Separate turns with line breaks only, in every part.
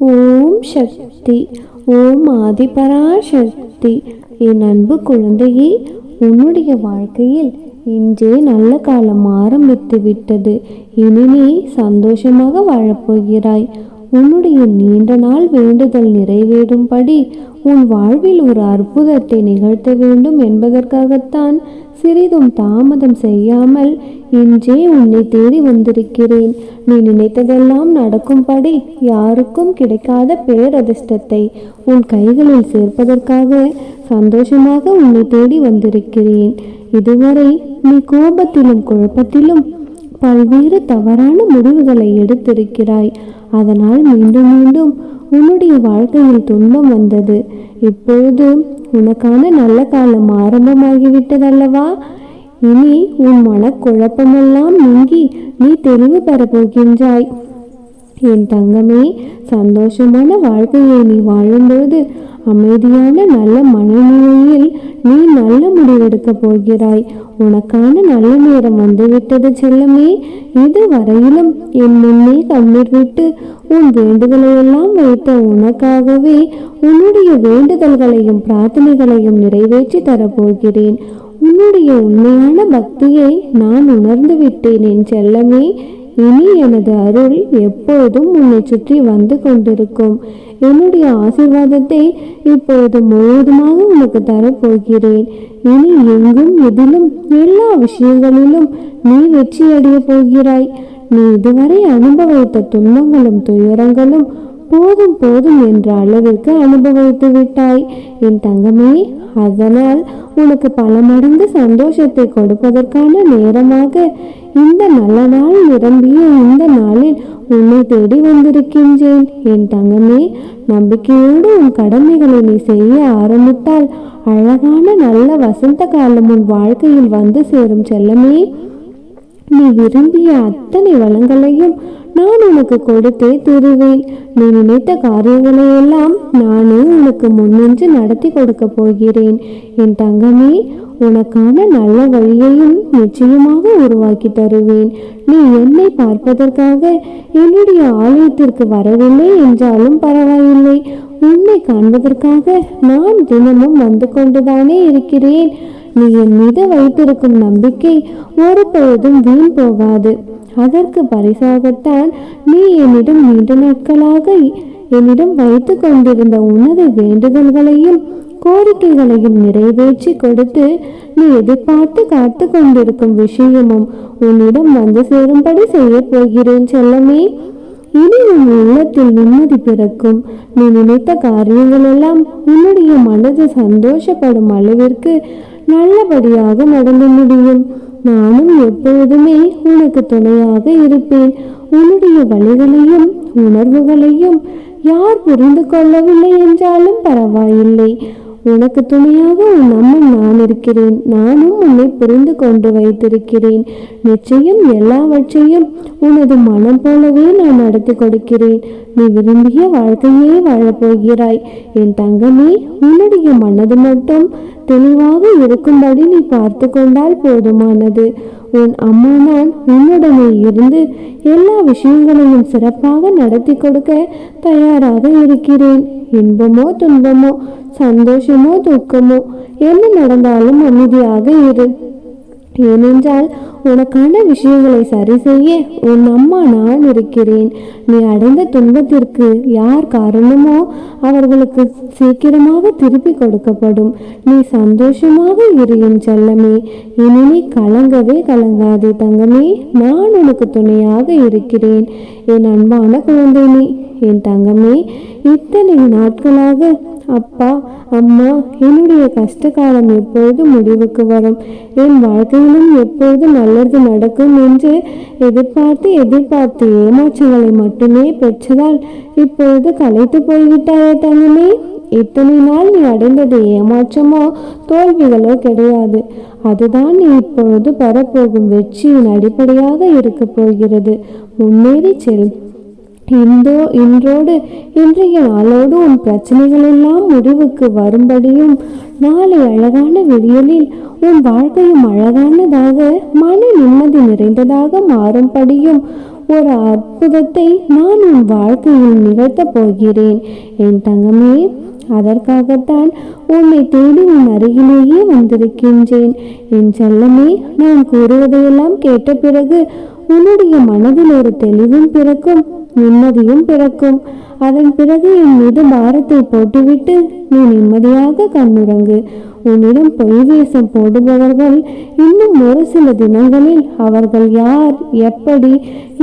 ஓம் சக்தி ஓம் ஆதிபராசக்தி. என் அன்பு குழந்தையே உன்னுடைய வாழ்க்கையில் இன்றே நல்ல காலம் ஆரம்பித்து விட்டது. இனி நீ சந்தோஷமாக வாழப்போகிறாய். உன்னுடைய நீண்ட நாள் வேண்டுதல் நிறைவேறும்படி உன் வாழ்வில் ஒரு அற்புதத்தை நிகழ்த்த வேண்டும் என்பதற்காகத்தான் சிறிதும் தாமதம் செய்யாமல் இன்றே உன்னை தேடி வந்திருக்கிறேன். நீ நினைத்ததெல்லாம் நடக்கும்படி யாருக்கும் கிடைக்காத பேரதிர்ஷ்டத்தை உன் கைகளில் சேர்ப்பதற்காக சந்தோஷமாக உன்னை தேடி வந்திருக்கிறேன். இதுவரை நீ கோபத்திலும் குழப்பத்திலும் பல்வேறு தவறான முடிவுகளை எடுத்திருக்கிறாய். அதனால் மீண்டும் மீண்டும் உன்னுடைய வாழ்க்கையில் துன்பம் வந்தது. இப்பொழுது உனக்கான நல்ல காலம் ஆரம்பமாகிவிட்டதல்லவா? இனி உன் மனக்குழப்பமெல்லாம் நீங்கி நீ தெளிவு பெறப்போகின்றாய். என் தங்கமே சந்தோஷமான வாழ்க்கையை நீ வாழும்பொழுது அமைதியான நல்ல மனநிலையில் நீ நல்ல முடிவெடுக்கப் போகிறாய். உனக்கான நல்ல நேரம் வந்துவிட்டது செல்லமே. இது வரையிலும் என் முன்னே கண்ணீர் விட்டு உன் வேண்டுதலை எல்லாம் வைத்த உனக்காகவே உன்னுடைய வேண்டுதல்களையும் பிரார்த்தனைகளையும் நிறைவேற்றி தரப்போகிறேன். உன்னுடைய உண்மையான பக்தியை நான் உணர்ந்து விட்டேன் என் செல்லமே. இனி எனது அருள் எப்போதும் உன்னை சுற்றி வந்து கொண்டிருக்கும். என்னுடைய ஆசீர்வாதத்தை இப்பொழுது முழுவதுமாக உனக்கு தரப்போகிறேன். இனி எங்கும் எதிலும் எல்லா விஷயங்களிலும் நீ வெற்றியடைய போகிறாய். நீ இதுவரை அனுபவித்த துன்பங்களும் துயரங்களும் போதும் போதும் என்ற அளவிற்கு அனுபவித்து விட்டாய். என் தங்கமே அதனால் உனக்கு பல மடங்கு சந்தோஷத்தை கொடுப்பதற்கான நேரமாக இந்த நல்ல நாள் நிரம்பிய இந்த நாளில் உன்னை தேடி வந்திருக்கின்றேன். என் தங்கமே நம்பிக்கையோடு உன் கடமைகளை நீ செய்ய ஆரம்பித்தால் அழகான நல்ல வசந்த காலம் உன் வாழ்க்கையில் வந்து சேரும் செல்லமே. நீ விரும்பிய அத்தனை வளங்களையும் நான் உனக்கு கொடுத்தே தருவேன். நீ நினைத்த காரியங்களை எல்லாம் நானே உனக்கு முன்னின்று நடத்தி கொடுக்க போகிறேன். என் தங்கமே உனக்கான நல்ல வழியையும் நிச்சயமாக உருவாக்கி தருவேன். நீ என்னை பார்ப்பதற்காக என்னுடைய ஆலயத்திற்கு வரவில்லை என்றாலும் பரவாயில்லை. உன்னை காண்பதற்காக நான் தினமும் வந்து கொண்டுதானே இருக்கிறேன். நீ என் மீது வைத்திருக்கும் நம்பிக்கை ஒரு பொழுதும் வீண் போகாது. அதற்கு பரிசாகத்தான் நீ என்னிடம் நீண்ட நாட்களாக என்னிடம் வைத்து கொண்டிருந்த உனது வேண்டுதல்களையும் கோரிக்கைகளையும் நிறைவேற்றி கொடுத்து நீ எதிர்பார்த்து காத்து கொண்டிருக்கும் விஷயமும் உன்னிடம் வந்து சேரும்படி செய்ய போகிறேன் செல்லமே. இனி உன் உள்ளத்தில் நிம்மதி பிறக்கும். நீ நினைத்த காரியங்கள் எல்லாம் உன்னுடைய மனது சந்தோஷப்படும் அளவிற்கு நல்லபடியாக நடந்து முடியும். நானும் எப்பொழுதுமே உனக்கு துணையாக இருப்பேன். உன்னுடைய வழிகளையும் உணர்வுகளையும் யார் புரிந்து கொள்ளவில்லை என்றாலும் பரவாயில்லை. உனக்கு துணையாக உன் அம்மன் நான் இருக்கிறேன். நானும் உன்னை புரிந்து கொண்டு வைத்திருக்கிறேன். நிச்சயம் எல்லாவற்றையும் உனது மனம் போலவே நான் நடத்தி கொடுக்கிறேன். நீ விரும்பிய வாழ்க்கையே வாழப்போகிறாய். என் தங்கமே உன்னுடைய மனது மட்டும் தெளிவாக இருக்கும்படி நீ பார்த்து கொண்டால் போதுமானது. உன் அம்மா நான் உன்னுடனே இருந்து எல்லா விஷயங்களையும் சிறப்பாக நடத்தி கொடுக்க தயாராக இருக்கிறேன். இன்பமோ துன்பமோ சந்தோஷமோ துக்கமோ என்ன நடந்தாலும் அமைதியாக இரு. ஏனென்றால் உனக்கான விஷயங்களை சரி செய்ய உன் அம்மா நான் இருக்கிறேன். நீ அடைந்த துன்பத்திற்கு யார் காரணமோ அவர்களுக்கு சீக்கிரமாக திருப்பி கொடுக்கப்படும். நீ சந்தோஷமாக இருக்கும் செல்லமே. இனிமே கலங்கவே கலங்காதே தங்கமே. நான் உனக்கு துணையாக இருக்கிறேன். என் அன்பான குழந்தை நீ என் தங்கமே. இத்தனை நாட்களாக அப்பா அம்மா என்னுடைய கஷ்ட காலம் எப்பொழுது முடிவுக்கு வரும்? என் வாழ்க்கையிலும் எப்பொழுது நல்லது நடக்கும் என்று எதிர்பார்த்து எதிர்பார்த்து ஏமாற்றங்களை மட்டுமே பெற்றதால் இப்பொழுது கலைத்து போய்விட்டாயே தங்கமே. இத்தனை நாள் நீ அடைந்தது ஏமாற்றமோ தோல்விகளோ கிடையாது. அதுதான் நீ இப்பொழுது பெறப்போகும் வெற்றியின் அடிப்படையாக இருக்க போகிறது. முன்னேறி செல். இந்தோ இன்றோடு இன்றைய நாளோடு உன் பிரச்சனைகள் எல்லாம் முடிவுக்கு வரும்படியும் நாளை அழகான விடியலில் உன் வாழ்க்கையும் அழகானதாக மன நிம்மதி நிறைந்ததாக மாறும்படியும் ஒரு அற்புதத்தை நான் உன் வாழ்க்கையில் நிகழ்த்தப் போகிறேன். என் தங்கமே அதற்காகத்தான் உன்னை தேடி உன் அருகிலேயே வந்திருக்கின்றேன். என் செல்லமே நான் கூறுவதையெல்லாம் கேட்ட பிறகு உன்னுடைய மனதில் ஒரு தெளிவும் பிறக்கும். நிம்மதியும் பிறக்கும். அதன் பிறகு என் மீது பாரத்தை போட்டுவிட்டு நீ நிம்மதியாக கண்ணுறங்கு. உன்னிடம் பொய் வேஷம் போடுபவர்கள் இன்னும் ஒரு சில தினங்களில் அவர்கள் யார் எப்படி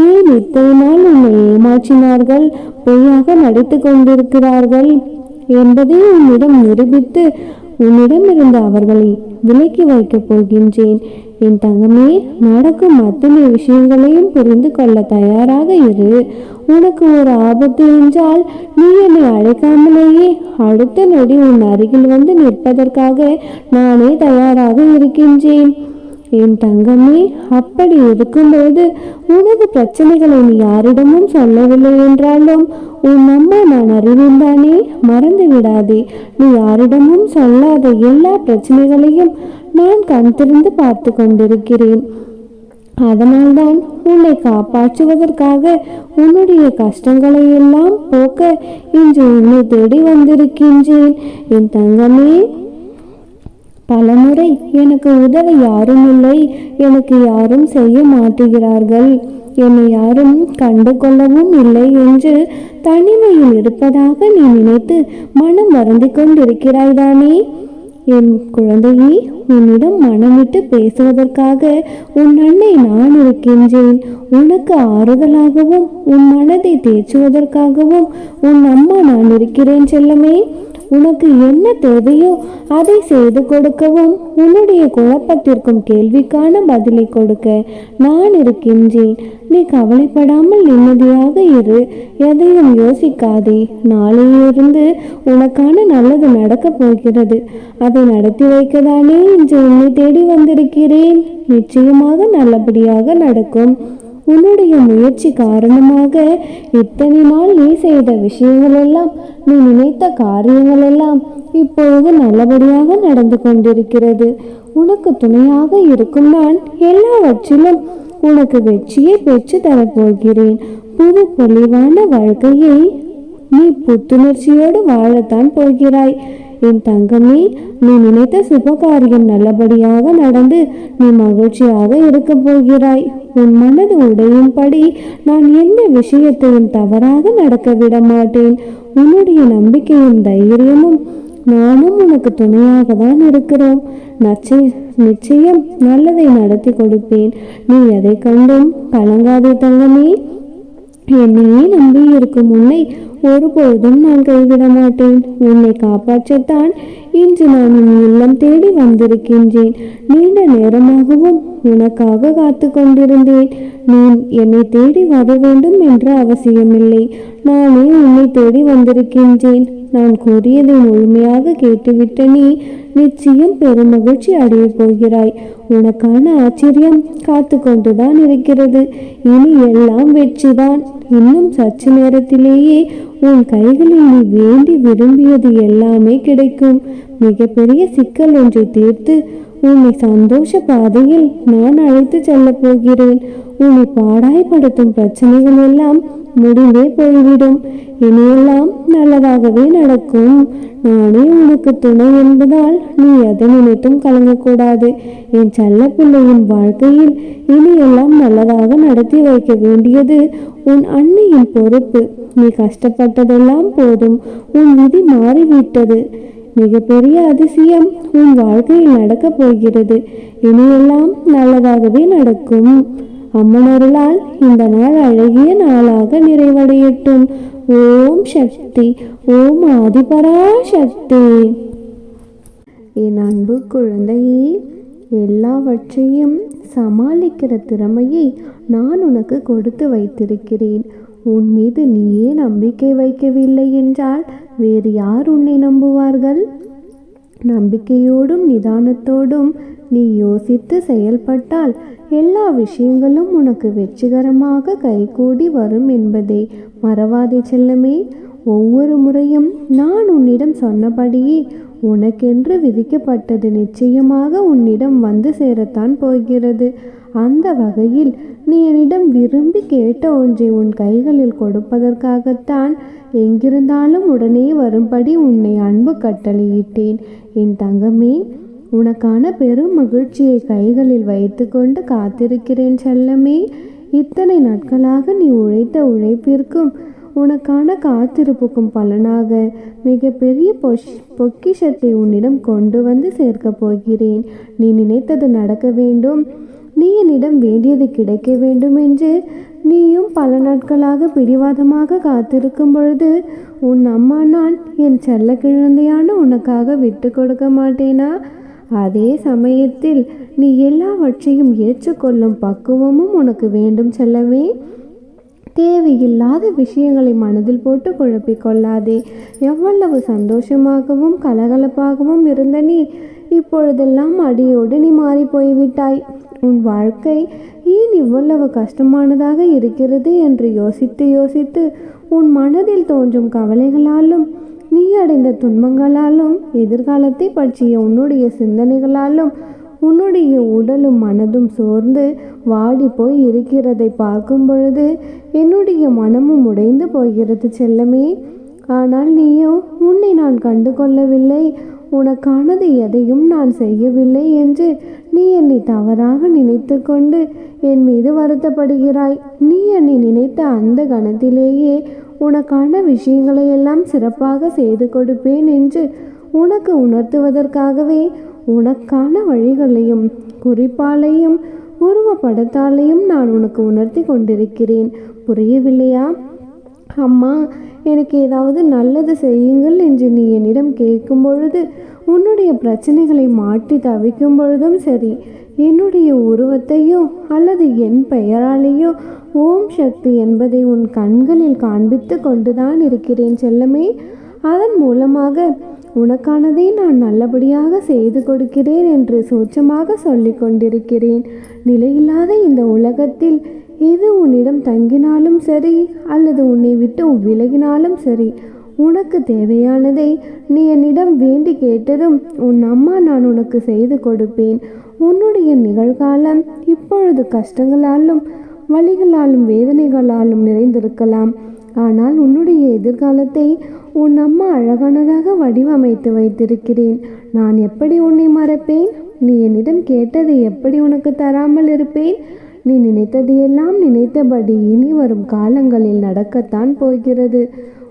ஏன் இத்தனை நாள் உன்னை ஏமாற்றினார்கள் பொய்யாக நடித்து கொண்டிருக்கிறார்கள் என்பதை உன்னிடம் நிரூபித்து உன்னிடமிருந்து அவர்களை விலக்கி வைக்கப் போகின்றேன். என் தங்கமே நடக்கும் அத்தனை விஷயங்களையும் புரிந்து கொள்ள தயாராக இரு. உனக்கு ஒரு ஆபத்து என்றால் நீ என்னை அழைக்காமலேயே அடுத்த நொடி உன் அருகில் வந்து நிற்பதற்காக நானே தயாராக இருக்கின்றேன். என் தங்கமே அப்படி இருக்கும்போது உனது பிரச்சனைகளை நீ யாரிடமும் சொல்லவில்லை என்றாலும் உன் அம்மா நான் அறிவேந்தானே மறந்து விடாதே. நீ யாரிடமும் சொல்லாத எல்லா பிரச்சனைகளையும் நான் கண் திறந்து பார்த்து கொண்டிருக்கிறேன். அதனால்தான் உன்னை காப்பாற்றுவதற்காக உன்னுடைய கஷ்டங்களை எல்லாம் போக்க இன்று உன்னை தேடி வந்திருக்கின்றேன். என் தங்கமே பலமுறை எனக்கு உதவ யாரும் இல்லை எனக்கு யாரும் செய்ய மாட்டுகிறார்கள். என்னை யாரும் கண்டு கொள்ளவும் இல்லை என்று தனிமையில் இருப்பதாக நீ நினைத்து மனம் வருந்தி கொண்டிருக்கிறாய் தானே என் குழந்தையே உன்னிடம் மனமிட்டு பேசுவதற்காக உன் அன்னை நான் இருக்கின்றேன். உனக்கு ஆறுதலாகவும் உன் மனதை தேற்றுவதற்காகவும் உன் அம்மா நான் இருக்கிறேன் செல்லமே. உனக்கு என்ன தேவையோ அதை செய்து கொடுக்கவும் உன்னுடைய குழப்பத்திற்கும் கேள்விக்கான பதிலை கொடுக்க நான் இருக்கின்றேன். நீ கவலைப்படாமல் நிம்மதியாக இரு. எதையும் யோசிக்காதே. நாளையிலிருந்து உனக்கான நல்லது நடக்கப் போகிறது. அதை நடத்தி வைக்கதானே இன்று உன்னை தேடி வந்திருக்கிறேன். நிச்சயமாக நல்லபடியாக நடக்கும். உன்னுடைய முயற்சி காரணமாக இத்தனை நாள் நீ செய்த விஷயங்கள் எல்லாம் நீ நினைத்த காரியங்கள் எல்லாம் இப்பொழுது நல்லபடியாக நடந்து கொண்டிருக்கிறது. உனக்கு துணையாக இருக்கும் நான் எல்லாவற்றிலும் உனக்கு வெற்றியை பெற்று தரப்போகிறேன். புது பொலிவான வாழ்க்கையை நீ புத்துணர்ச்சியோடு வாழத்தான் போகிறாய். என் தங்கமே நீ நினைத்த சுபகாரியம் நல்லபடியாக நடந்து நீ மகிழ்ச்சியாக இருக்கப் போகிறாய். உன் மனது உடையும்படி நான் எந்த விஷயத்தையும் தவறாக நடக்க விட மாட்டேன். உன்னுடைய நம்பிக்கையும் தைரியமும் நானும் உனக்கு துணையாக தான் இருக்கிறோம். நச்சை நிச்சயம் நல்லதை நடத்தி கொடுப்பேன். நீ எதை கண்டும் கலங்காதே தங்கமே. என்னையே நம்பி இருக்கும் உன்னை ஒருபோதும் நான் கைவிட மாட்டேன் உன்னை காப்பாற்றத்தான் இன்று நான் உன் இல்லம் தேடி வந்திருக்கின்றேன். நீண்ட நேரமாகவும் உனக்காக காத்து கொண்டிருந்தேன் நீ என்னை தேடி வர வேண்டும் என்ற அவசியமில்லை. நானே உன்னை தேடி வந்திருக்கின்றேன். நான் கூறியதை முழுமையாக கேட்டுவிட்ட நீ நிச்சயம் பெருமகிழ்ச்சி அடையப் போகிறாய். உனக்கான ஆச்சரியம் காத்து கொண்டுதான் இருக்கிறது. இனி எல்லாம் வெற்றிதான். இன்னும் சற்று நேரத்திலேயே உன் கைகளில் நீ வேண்டி விரும்பியது எல்லாமே கிடைக்கும். மிகப்பெரிய சிக்கல் ஒன்றை தீர்த்து உன்னை சந்தோஷ பாதையில் நான் அழைத்து செல்லப் போகிறேன். உன்னை பாடாய்படுத்தும் பிரச்சனைகள் எல்லாம் முடிந்தே போய்விடும். இனியெல்லாம் நல்லதாகவே நடக்கும். நானே உனக்கு துணை என்பதால் நீ எதை நினைத்தும் கலங்கக்கூடாது. என் செல்ல பிள்ளையின் வாழ்க்கையில் இனியெல்லாம் நல்லதாக நடத்தி வைக்க வேண்டியது உன் அன்னையின் பொறுப்பு. நீ கஷ்டப்பட்டதெல்லாம் போதும். உன் விதி மாறிவிட்டது. மிகப்பெரிய அதிசயம் உன் வாழ்க்கையில் நடக்கப் போகிறது. இனியெல்லாம் நல்லதாகவே நடக்கும். அம்மனருளால் இந்த நாள் அழகிய நாளாக நிறைவடையட்டும். ஓம் சக்தி ஓம் ஆதிபராசக்தி. என் அன்பு குழந்தையே எல்லாவற்றையும் சமாளிக்கிற திறமையை நான் உனக்கு கொடுத்து வைத்திருக்கிறேன். உன் மீது நீயே நம்பிக்கை வைக்கவில்லை என்றால் வேறு யார் உன்னை நம்புவார்கள்? நம்பிக்கையோடும் நிதானத்தோடும் நீ யோசித்து செயல்பட்டால் எல்லா விஷயங்களும் உனக்கு வெற்றிகரமாக கைகூடி வரும் என்பதை. மறவாதே செல்லமே ஒவ்வொரு முறையும் நான் உன்னிடம் சொன்னபடியே உனக்கென்று விதிக்கப்பட்டது நிச்சயமாக உன்னிடம் வந்து சேரத்தான் போகிறது. அந்த வகையில் நீ என்னிடம் விரும்பி கேட்ட ஒன்றை உன் கைகளில் கொடுப்பதற்காகத்தான் எங்கிருந்தாலும் உடனே வரும்படி உன்னை அன்பு கட்டளையிட்டேன். என் தங்கமே உனக்கான பெரும் மகிழ்ச்சியை கைகளில் வைத்துக்கொண்டு காத்திருக்கிறேன் செல்லமே. இத்தனை நாட்களாக நீ உழைத்த உழைப்பிற்கும் உனக்கான காத்திருப்புக்கும் பலனாக மிகப்பெரிய பொஷ் பொக்கிஷத்தை உன்னிடம் கொண்டு வந்து சேர்க்கப் போகிறேன். நீ நினைத்தது நடக்க வேண்டும். நீ என்னிடம் வேண்டியது கிடைக்க வேண்டும் என்று நீயும் பல நாட்களாக பிடிவாதமாக காத்திருக்கும் பொழுது உன் அம்மா நான் என் செல்ல குழந்தையான உனக்காக விட்டு கொடுக்க மாட்டேனா? அதே சமயத்தில் நீ எல்லாவற்றையும் ஏற்றுக்கொள்ளும் பக்குவமும் உனக்கு வேண்டும் செல்லவே தேவையில்லாத விஷயங்களை மனதில் போட்டு குழப்பிக்கொள்ளாதே எவ்வளவு சந்தோஷமாகவும் கலகலப்பாகவும் இருந்த நீ இப்பொழுதெல்லாம் அடியோடு நீ மாறி போய்விட்டாய் உன் வாழ்க்கை ஏன் இவ்வளவு கஷ்டமானதாக இருக்கிறது என்று யோசித்து யோசித்து உன் மனதில் தோன்றும் கவலைகளாலும் நீ அடைந்த துன்பங்களாலும் எதிர்காலத்தை பற்றிய உன்னுடைய சிந்தனைகளாலும் உன்னுடைய உடலும் மனதும் சோர்ந்து வாடி போய் இருக்கிறதை பார்க்கும் பொழுது என்னுடைய மனமும் உடைந்து போகிறது செல்லமே. ஆனால் நீயோ உன்னை நான் கண்டு கொள்ளவில்லை உனக்கானது எதையும் நான் செய்யவில்லை என்று நீ என்னை தவறாக நினைத்து கொண்டு என் மீது வருத்தப்படுகிறாய். நீ என்னை நினைத்த அந்த கணத்திலேயே உனக்கான விஷயங்களை எல்லாம் சிறப்பாக செய்து கொடுப்பேன் என்று உனக்கு உணர்த்துவதற்காகவே உனக்கான வழிகளையும் குறிப்பாலையும் உருவப்படத்தாலையும் நான் உனக்கு உணர்த்தி கொண்டிருக்கிறேன். புரியவில்லையா? அம்மா எனக்கு ஏதாவது நல்லது செய்யுங்கள் என்று நீ என்னிடம் கேட்கும் பொழுது உன்னுடைய பிரச்சனைகளை மாற்றி தவிக்கும் பொழுதும் சரி. என்னுடைய உருவத்தையோ அல்லது என் பெயராலேயோ ஓம் சக்தி என்பதை உன் கண்களில் காண்பித்து கொண்டுதான் இருக்கிறேன் செல்லமே. அதன் மூலமாக உனக்கானதை நான் நல்லபடியாக செய்து கொடுக்கிறேன் என்று சூட்சமாக சொல்லிக் கொண்டிருக்கிறேன். நிலையில்லாத இந்த உலகத்தில் எது உன்னிடம் தங்கினாலும் சரி அல்லது உன்னை விட்டு விலகினாலும் சரி உனக்கு தேவையானதை நீ என்னிடம் வேண்டி கேட்டதும் உன் அம்மா நான் உனக்கு செய்து கொடுப்பேன். உன்னுடைய நிகழ்காலம் இப்பொழுது கஷ்டங்களாலும் வழிகளாலும் வேதனைகளாலும் நிறைந்திருக்கலாம். ஆனால் உன்னுடைய எதிர்காலத்தை உன் அம்மா அழகானதாக வடிவமைத்து வைத்திருக்கிறேன். நான் எப்படி உன்னை மறப்பேன்? நீ என்னிடம் கேட்டதை எப்படி உனக்கு தராமல் இருப்பேன்? நீ நினைத்ததையெல்லாம் நினைத்தபடி இனி வரும் காலங்களில் நடக்கத்தான் போகிறது.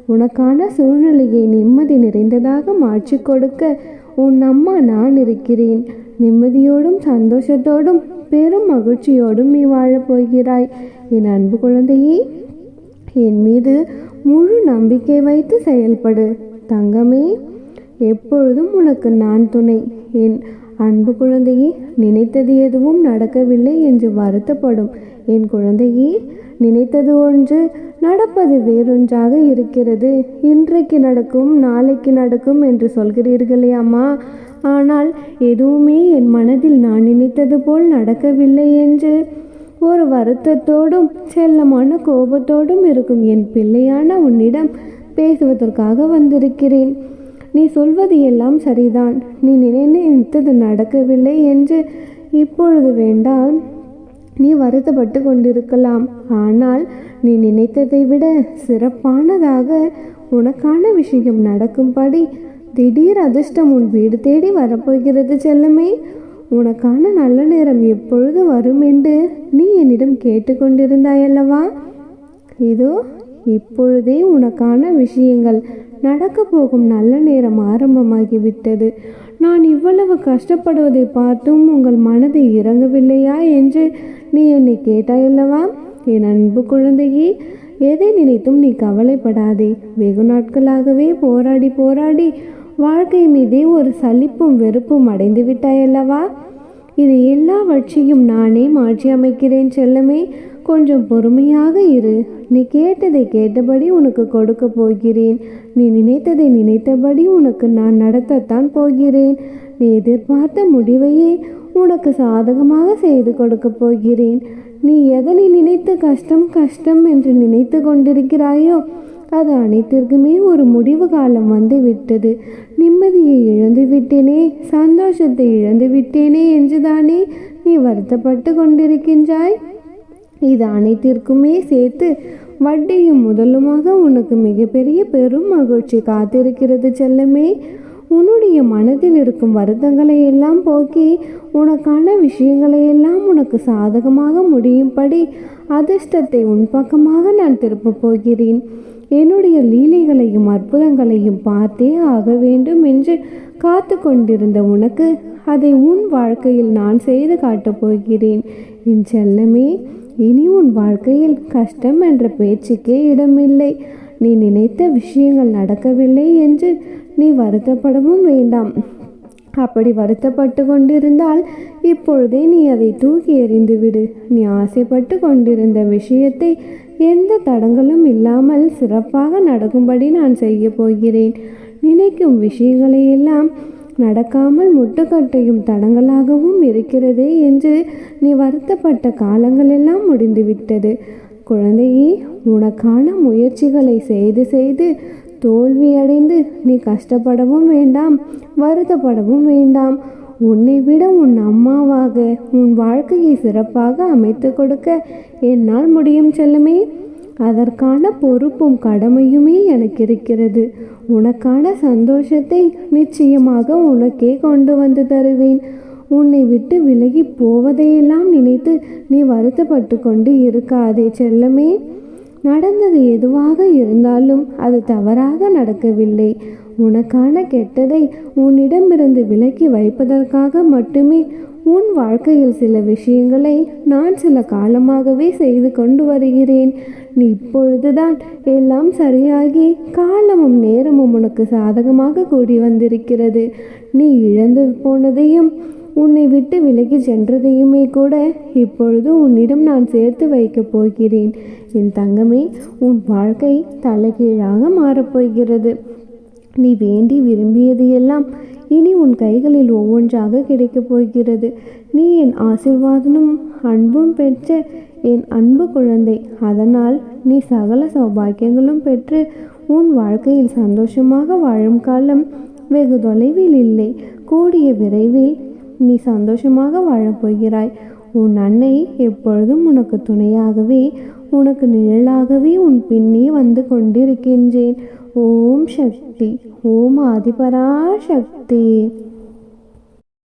உனக்கான சூழ்நிலையை நிம்மதி நிறைந்ததாக மாற்றிக் கொடுக்க உன் அம்மா நான் இருக்கிறேன். நிம்மதியோடும் சந்தோஷத்தோடும் பெரும் மகிழ்ச்சியோடும் நீ வாழப் போகிறாய். என் அன்பு குழந்தையே என் மீது முழு நம்பிக்கை வைத்து செயல்படு. தங்கமே எப்பொழுதும் உனக்கு நான் துணை. என் அன்பு குழந்தையே நினைத்தது எதுவும் நடக்கவில்லை என்று வருத்தப்படும். என் குழந்தையே நினைத்தது ஒன்று நடப்பது வேறொன்றாக இருக்கிறது. இன்றைக்கு நடக்கும் நாளைக்கு நடக்கும் என்று சொல்கிறீர்களே அம்மா. ஆனால் எதுவுமே என் மனதில் நான் நினைத்தது போல் நடக்கவில்லை என்று ஒரு வருத்தத்தோடும் செல்லமான கோபத்தோடும் இருக்கும் என் பிள்ளையான உன்னிடம் பேசுவதற்காக வந்திருக்கிறேன். நீ சொல்வது எல்லாம் சரிதான். நீ நினைத்தது நடக்கவில்லை என்று இப்பொழுது வேண்டாம். நீ வருத்தப்பட்டு கொண்டிருக்கலாம். ஆனால் நீ நினைத்ததை விட சிறப்பானதாக உனக்கான விஷயம் நடக்கும்படி திடீர் அதிர்ஷ்டம் உன் வீடு தேடி வரப்போகிறது செல்லமே. உனக்கான நல்ல நேரம் எப்பொழுது வரும் என்று நீ என்னிடம் கேட்டுக்கொண்டிருந்தாயல்லவா? இதோ இப்பொழுதே உனக்கான விஷயங்கள் நடக்கப் போகும் நல்ல நேரம் ஆரம்பமாகிவிட்டது. நான் இவ்வளவு கஷ்டப்படுவதை பார்த்தும் உங்கள் மனது இறங்கவில்லையா என்று நீ என்னை கேட்டாயல்லவா? என் அன்பு குழந்தையே எதை நினைத்தும் நீ கவலைப்படாதே. வெகு நாட்களாகவே போராடி போராடி வாழ்க்கை மீதே ஒரு சலிப்பும் வெறுப்பும் அடைந்து விட்டாயல்லவா? இது எல்லாவற்றையும் நானே மாற்றி அமைக்கிறேன் செல்லமே. கொஞ்சம் பொறுமையாக இரு. நீ கேட்டதை கேட்டபடி உனக்கு கொடுக்க போகிறேன். நீ நினைத்ததை நினைத்தபடி உனக்கு நான் நடத்தத்தான் போகிறேன். நீ எதிர்பார்த்த முடிவையே உனக்கு சாதகமாக செய்து கொடுக்க போகிறேன். நீ எதனை நினைத்து கஷ்டம் கஷ்டம் என்று நினைத்து கொண்டிருக்கிறாயோ அது அனைத்திற்குமே ஒரு முடிவு காலம் வந்து விட்டது நிம்மதியை இழந்து விட்டேனே சந்தோஷத்தை இழந்து விட்டேனே என்றுதானே நீ வருத்தப்பட்டு கொண்டிருக்கின்றாய்? இது அனைத்திற்குமே சேர்த்து வட்டியும் முதலுமாக உனக்கு மிகப்பெரிய பெரும் மகிழ்ச்சி காத்திருக்கிறது செல்லமே. உன்னுடைய மனதில் இருக்கும் வருத்தங்களை எல்லாம் போக்கி உனக்கான விஷயங்களை எல்லாம் உனக்கு சாதகமாக முடியும்படி அதிர்ஷ்டத்தை உன் பக்கமாக நான் திருப்பப் போகிறேன். என்னுடைய லீலைகளையும் அற்புதங்களையும் பார்த்தே ஆக வேண்டும் என்று காத்து கொண்டிருந்த உனக்கு அதை உன் வாழ்க்கையில் நான் செய்து காட்டப் போகிறேன். என் செல்லமே இனி உன் வாழ்க்கையில் கஷ்டம் என்ற பேச்சுக்கே இடமில்லை. நீ நினைத்த விஷயங்கள் நடக்கவில்லை என்று நீ வருத்தப்படவும் வேண்டாம். அப்படி வருத்தப்பட்டு கொண்டிருந்தால் இப்பொழுதே நீ அதை தூக்கி எறிந்துவிடு. நீ ஆசைப்பட்டு கொண்டிருந்த விஷயத்தை எந்த தடங்களும் இல்லாமல் சிறப்பாக நடக்கும்படி நான் செய்ய போகிறேன். நினைக்கும் விஷயங்களை எல்லாம் நடக்காமல் முட்டுக்கட்டையும் தடங்களாகவும் இருக்கிறதே என்று நீ வருத்தப்பட்ட காலங்களெல்லாம் முடிந்துவிட்டது. குழந்தையே உனக்கான முயற்சிகளை செய்து செய்து தோல்வியடைந்து நீ கஷ்டப்படவும் வேண்டாம் வருத்தப்படவும் வேண்டாம். உன்னை விட உன் அம்மாவாக உன் வாழ்க்கையை சிறப்பாக அமைத்து கொடுக்க என்னால் முடியும் செல்லமே. அதற்கான பொறுப்பும் கடமையுமே எனக்கு இருக்கிறது உனக்கான சந்தோஷத்தை நிச்சயமாக உனக்கே கொண்டு வந்து தருவேன். உன்னை விட்டு விலகி போவதையெல்லாம் நினைத்து நீ வருத்தப்பட்டு கொண்டு இருக்காதே செல்லமே. நடந்தது எதுவாக இருந்தாலும் அது தவறாக நடக்கவில்லை. உனக்கான கெட்டதை உன்னிடமிருந்து விலக்கி வைப்பதற்காக மட்டுமே உன் வாழ்க்கையில் சில விஷயங்களை நான் சில காலமாகவே செய்து கொண்டு வருகிறேன். நீ இப்பொழுதுதான் எல்லாம் சரியாகி காலமும் நேரமும் உனக்கு சாதகமாக கூடி வந்திருக்கிறது. நீ இழந்து போனதையும் உன்னை விட்டு விலகி சென்றதையுமே கூட இப்பொழுது உன்னிடம் நான் சேர்த்து வைக்கப் போகிறேன். என் தங்கமே உன் வாழ்க்கை தலைகீழாக மாறப்போகிறது நீ வேண்டி விரும்பியது எல்லாம் இனி உன் கைகளில் ஒவ்வொன்றாக கிடைக்கப் போகிறது. நீ என் ஆசிர்வாதனும் அன்பும் பெற்ற என் அன்பு குழந்தை. அதனால் நீ சகல சௌபாக்கியங்களும் பெற்று உன் வாழ்க்கையில் சந்தோஷமாக வாழும் காலம் வெகு தொலைவில் இல்லை. கூடிய விரைவில் நீ சந்தோஷமாக வாழப்போகிறாய். உன் அன்னை எப்பொழுதும் உனக்கு துணையாகவே உனக்கு நிழலாகவே உன் பின்னே வந்து கொண்டிருக்கின்றேன். ஓம் சக்தி ஓம் ஆதிபரா சக்தி